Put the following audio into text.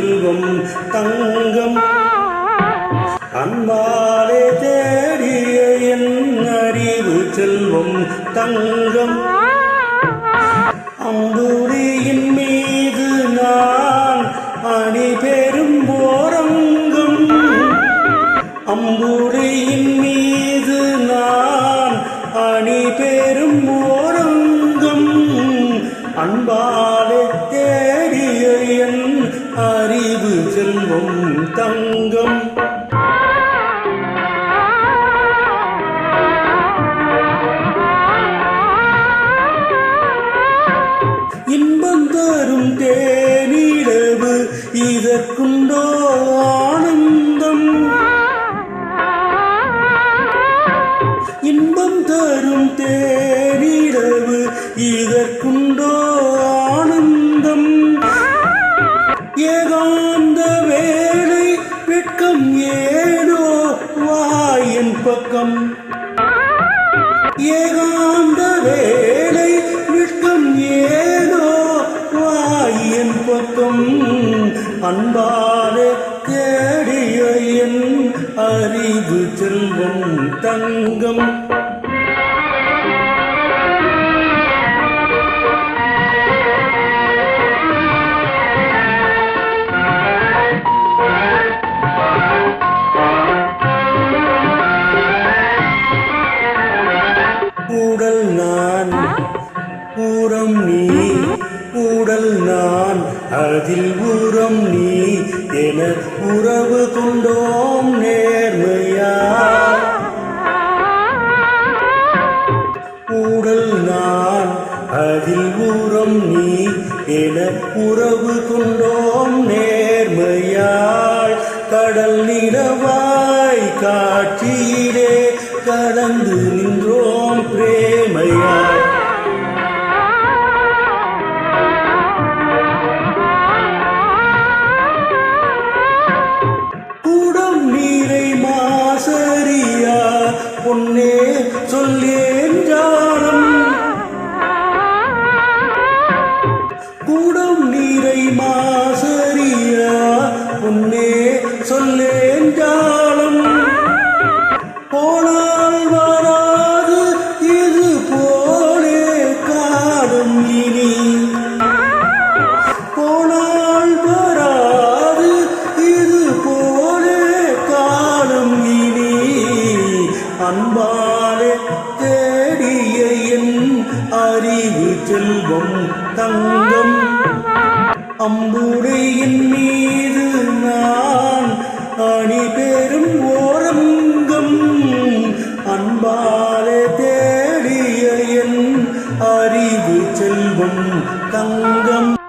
செல்வம் தங்கம். அன்பாலே தேடிய என் அறிவு செல்வம் தங்கம். அம்புரியின் மீது நான் அணி பெரும் போரங்கம் அம்புரியின் மீது நான் அணி பெரும் போரங்கம் அன்பாலே தேடி தங்கம். இன்பம் தரும் தேனிரவு இதற்குண்டோ ஆனந்தம். இன்பம் தரும் தேனிரவு இதற்குண்டோ ஆனந்தம். ஏகாந்த வே ஏனோ வாயின் பக்கம். ஏகாந்த வேலை விட்டம் ஏனோ வாயின் பக்கம். அன்பாலே தேடிய என் அறிவு செல்வம் தங்கம். பூரம் நீ கூடல் நான் அதில் ஊரம் நீ என உறவு கொண்டோம் நேர்மையா? கூடல் நான் அதில் ஊரம் நீ என உறவு கொண்டோம் நேர்மையாள் கடல் நிலவாய் காட்சியிலே கடந்து நின்றோம் பிரேமையாள் அறியா பொன்னே சொல்லேன் ஜானம் கூடம் நீரை மாசறியா? பொன்னே அறிவு செல்வம் தங்கம். அம்புடையின் மீது நான் அணி பெறும் ஓரங்கம். அன்பாலே தேடிய என் அறிவு செல்வம் தங்கம்.